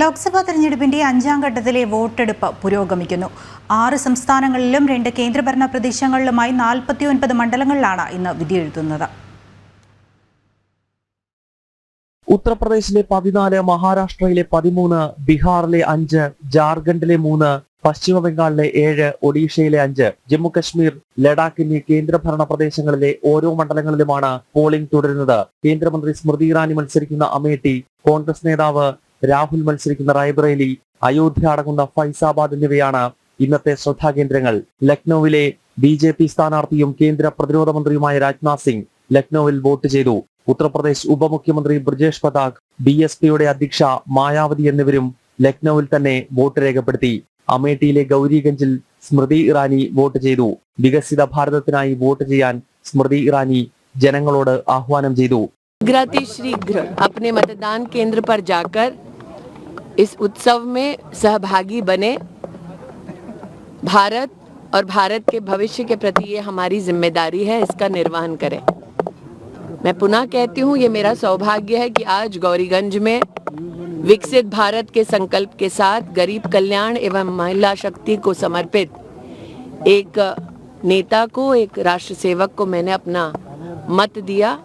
ലോക്സഭാ തെരഞ്ഞെടുപ്പിന്റെ അഞ്ചാം ഘട്ടത്തിലെ വോട്ടെടുപ്പ് പുരോഗമിക്കുന്നു. ആറ് സംസ്ഥാനങ്ങളിലും രണ്ട് കേന്ദ്രഭരണ പ്രദേശങ്ങളിലുമായി നാൽപ്പത്തിയൊൻപത് മണ്ഡലങ്ങളിലാണ് ഇന്ന് വിധിയെഴുതുന്നത്. ഉത്തർപ്രദേശിലെ പതിനാല് മഹാരാഷ്ട്രയിലെ പതിമൂന്ന് ബീഹാറിലെ അഞ്ച് ജാർഖണ്ഡിലെ മൂന്ന് പശ്ചിമ ബംഗാളിലെ ഏഴ് ഒഡീഷയിലെ അഞ്ച് ജമ്മുകശ്മീർ ലഡാക്ക് എന്നീ കേന്ദ്രഭരണ പ്രദേശങ്ങളിലെ ഓരോ മണ്ഡലങ്ങളിലുമാണ് പോളിംഗ് തുടരുന്നത്. കേന്ദ്രമന്ത്രി സ്മൃതി ഇറാനി മത്സരിക്കുന്ന അമേഠി കോൺഗ്രസ് നേതാവ് രാഹുൽ മത്സരിക്കുന്ന റായ്ബറേലി അയോധ്യ അടങ്ങുന്ന ഫൈസാബാദ് എന്നിവയാണ് ഇന്നത്തെ ശ്രദ്ധാകേന്ദ്രങ്ങൾ ലക്നൌവിലെ ബി ജെ പി സ്ഥാനാർത്ഥിയും കേന്ദ്ര പ്രതിരോധ മന്ത്രിയുമായ രാജ്നാഥ് സിംഗ് ലക്നൌവിൽ വോട്ട് ചെയ്തു ഉത്തർപ്രദേശ് ഉപമുഖ്യമന്ത്രി ബ്രജേഷ് പതാക് ബി എസ് പിയുടെ അധ്യക്ഷ മായാവതി എന്നിവരും ലക്നൌവിൽ തന്നെ വോട്ട് രേഖപ്പെടുത്തി അമേഠിയിലെ ഗൗരിഗഞ്ചിൽ സ്മൃതി ഇറാനി വോട്ട് ചെയ്തു വികസിത ഭാരതത്തിനായി വോട്ട് ചെയ്യാൻ സ്മൃതി ഇറാനി ജനങ്ങളോട് ആഹ്വാനം ചെയ്തു शीघ्राति शीघ्र अपने मतदान केंद्र पर जाकर इस उत्सव में सहभागी बने भारत और भारत के भविष्य के प्रति ये हमारी ज़िम्मेदारी है, इसका निर्वहन करें। मैं पुनः कहती हूँ, ये मेरा सौभाग्य है कि आज गौरीगंज में विकसित भारत के संकल्प के साथ गरीब कल्याण एवं महिला शक्ति को समर्पित एक नेता को, एक राष्ट्र सेवक को मैंने अपना मत दिया।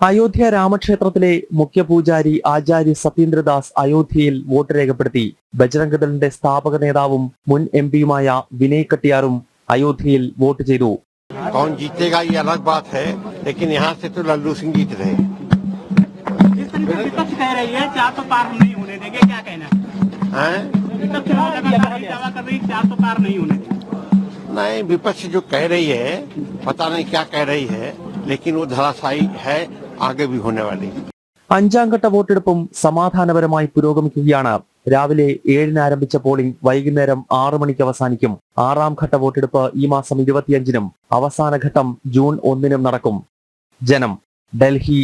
അയോധ്യ രാമക്ഷേത്രത്തിലെ മുഖ്യ പൂജാരി ആചാര്യ സത്യേന്ദ്രദാസ് അയോധ്യയിൽ വോട്ട് രേഖപ്പെടുത്തി ബജറംഗ് ദളിന്റെ സ്ഥാപക നേതാവും മുൻ എം പിയുമായ വിനയ് കട്ടിയാറും അയോധ്യയിൽ വോട്ട് ചെയ്തു कौन जीतेगा ये अलग बात है लेकिन यहाँ से तो लल्लू सिंह जीत रहे हैं जिस तरीके से विपक्ष कह रही है चार तो पार हम नहीं होने देंगे क्या कहना है हैं? विपक्ष लगातार ये दावा कर रही है चार तो पार नहीं होने देंगे नहीं विपक्ष जो कह रही है पता नहीं क्या कह रही है लेकिन वो धराशायी है आगे भी होने वाली അഞ്ചാം ഘട്ട വോട്ടെടുപ്പും സമാധാനപരമായി പുരോഗമിക്കുകയാണ് രാവിലെ ഏഴിന് ആരംഭിച്ച പോളിംഗ് വൈകുന്നേരം ആറ് മണിക്ക് അവസാനിക്കും ആറാം ഘട്ട വോട്ടെടുപ്പ് ഈ മാസം ഇരുപത്തിയഞ്ചിനും അവസാന ഘട്ടം ജൂൺ ഒന്നിനും നടക്കും ജനം ഡൽഹി